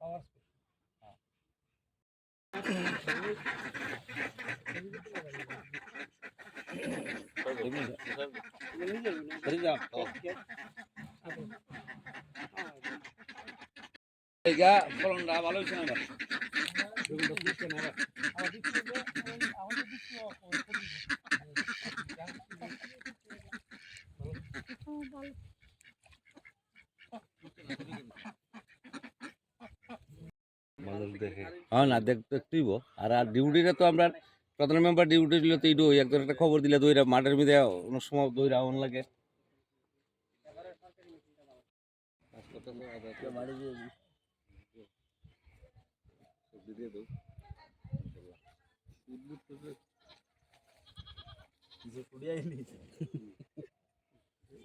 পাওয়ার speed হ্যাঁ। ফলনটা ভালো হয়েছে না? মানুষ দেখে। হ্যাঁ না দেখ দেখতেইব আর আর ডিউটিটা তো আমরা প্রধান মেম্বার ডিউটি দিলে তো এইটু একজন একটা খবর দিলে দইরা মাঠের মধ্যে অনেক সময় দইরা অন লাগে।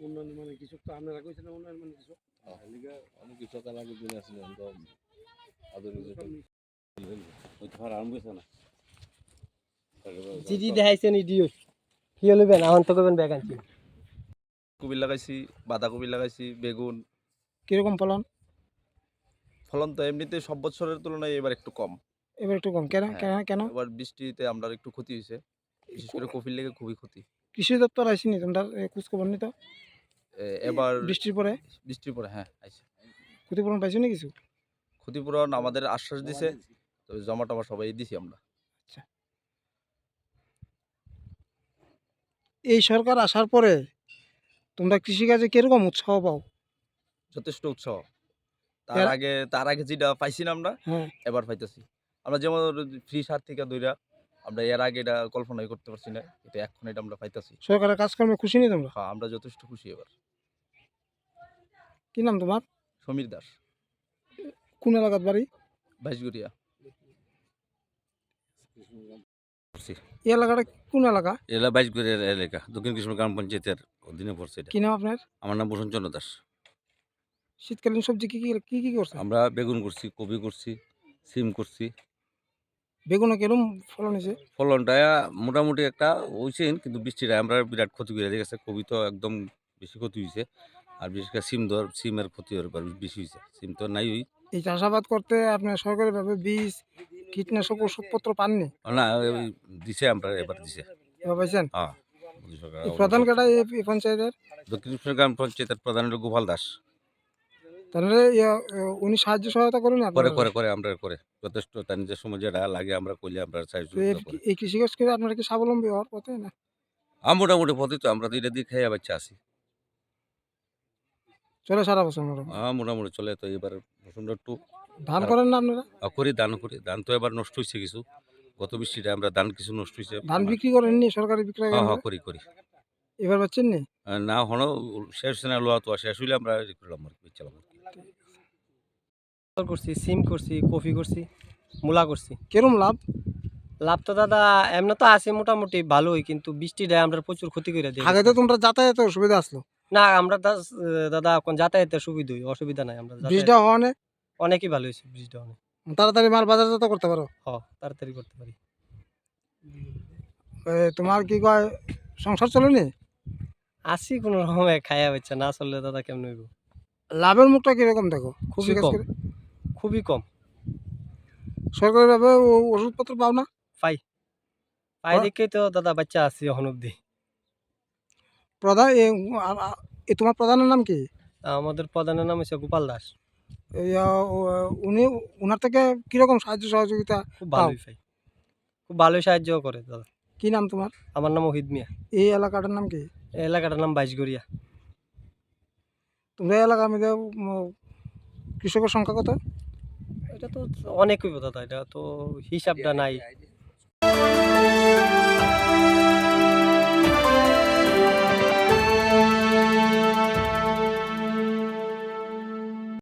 উন্নয়ন মানে কিছু তো আপনারা কইছেন উন্নয়ন মানে কিছু? অনেক কিছু আগে দিনে আসলেন জিডি দেখাইছেন ইডিও। কি হলবেন এখন করবেন ব্যাগ আনছি কপি লাগাইছি বাঁধাকপি লাগাইছি বেগুন। কীরকম ফলন? ফলন তো এমনিতে সব বছরের তুলনায় এবার একটু কম। এবার একটু কম। কেন কেন কেন? এবার বৃষ্টিতে আমরা একটু ক্ষতি হয়েছে বিশেষ করে কপির লেগে খুবই ক্ষতি। কৃষি দপ্তর আসেনি তোমরা খোঁজ খবর নি তো এবার বৃষ্টির পরে? বৃষ্টির পরে হ্যাঁ আইছে। ক্ষতিপূরণ পাইছো নি কিছু? ক্ষতিপূরণ আমাদের আশ্বাস দিছে। তো জমা টমা সবাই দিছি আমরা। এই সরকার আসার পরে তোমরা কৃষিকাজে কীরকম উৎসাহ পাও? যথেষ্ট উৎসাহ। তার আগে তার আগে যেটা পাইছি না আমরা হ্যাঁ। এবার পাইতেছি। আমরা যেমন ফ্রি সার থেকে দইরা আমরা এর আগে এটা কল্পনাই করতে পারছি না কিন্তু এখন এটা আমরা পাইতেছি। সরকারের কাজকর্মে খুশি নি তোমরা? হ্যাঁ আমরা যথেষ্ট খুশি এবার। কি নাম তোমার? সমীর দাস। কোন এলাকার বাড়ি? বাইশগুড়িয়া এই এলাকাটা কোন এলাকা? এলা এলাকা দক্ষিণ কৃষ্ণ গ্রাম পঞ্চায়েতের অধীনে পড়ছে এটা। কি নাম আপনার? আমার নাম ভূষণ চন্দ্র দাস। শীতকালীন সবজি কি কি কি কি করছে আমরা বেগুন করছি কপি করছি সিম করছি। বেগুনে কিরম ফলন হয়েছে? ফলনটা মোটামুটি একটা হয়েছে কিন্তু বৃষ্টিটা আমরা বিরাট ক্ষতি করে গেছে কবি তো একদম বেশি ক্ষতি হয়েছে। আর বিশেষ করে সিম ধর সিমের ক্ষতি হওয়ার বেশি হয়েছে সিম তো নাই এই চাষাবাদ করতে আপনার সরকারিভাবে বীজ কীটনাশক ওষুধপত্র পাননি? না ওই দিছে আমরা এবার দিছে। এবার পাইছেন? হ্যাঁ প্রধান কেটা এই পঞ্চায়েতের? দক্ষিণ গ্রাম পঞ্চায়েতের প্রধান হলো গোপাল দাস। তাহলে উনি সাহায্য সহায়তা করেন করে করে করে আমরা করে। যথেষ্ট তার নিজের সময় যেটা লাগে আমরা করলে আমরা সাহায্য এই কৃষিকাজ করে আপনারা কি স্বাবলম্বী হওয়ার পথে না? আম মোটামুটি পথে তো আমরা তো এটা দিয়ে খেয়ে বাচ্চা আছি। চলে সারা বছর মোটামুটি হ্যাঁ মোটামুটি চলে তো এবার প্রচণ্ড একটু ধান করেন না আপনারা? আহ, করি দান করি। ধান তো এবার নষ্ট হয়েছে কিছু। গত বৃষ্টিটা আমরা ধান কিছু নষ্ট হয়েছে ধান বিক্রি করেননি সরকারি বিক্রয় হ্যাঁ কেন্দ্রে? হ্যাঁ করি করি। এবার পাচ্ছেন নি? আহ, না হনো শেষ না লোয়া তো শেষ হইলে আমরা ই করলাম আর কি চালাম আর কি। করছি সিম করছি কফি করছি মূলা করছি। কিরম লাভ? লাভ তো দাদা এমনি তো আছে মোটামুটি ভালোই কিন্তু বৃষ্টিটা আমরা প্রচুর ক্ষতি করে দিই আগে তো তোমরা যাতায়াতের সুবিধা আসলো। না আমরা দা- দাদা এখন যাতায়াতের সুবিধা অসুবিধা নাই আমরা বীজটা হওয়া অনেকই ভালো হয়েছে বৃষ্টিটা অনেক। তাড়াতাড়ি মাল বাজারজাত করতে পারো? হ তাড়াতাড়ি করতে পারি। তোমার কি কয় সংসার চলেনি আসি কোনো রকমে খায়া হচ্ছে না চললে দাদা কেমন হইব? লাভের মুখটা কীরকম দেখো? খুবই কম খুবই কম। সরকারিভাবে ওষুধপত্র পাও না? পাই। পাই ওরা- দেখেই তো দাদা বাচ্চা আছি এখন অব্দি প্রধান এ, তোমার প্রধানের নাম কি? আমাদের প্রধানের নাম হচ্ছে গোপাল দাস। উনি ওনার থেকে কীরকম সাহায্য সহযোগিতা খুব ভালোই পাই খুব ভালোই সাহায্য করে দাদা। কি নাম তোমার? আমার নাম ওহিদ মিয়া। এই এলাকাটার নাম কি? এই এলাকাটার নাম বাইশগড়িয়া। তোমরা এলাকার মধ্যে উম, কৃষকের সংখ্যা কত? এটা তো অনেক হইব দাদা এটা তো হিসাবটা নাই।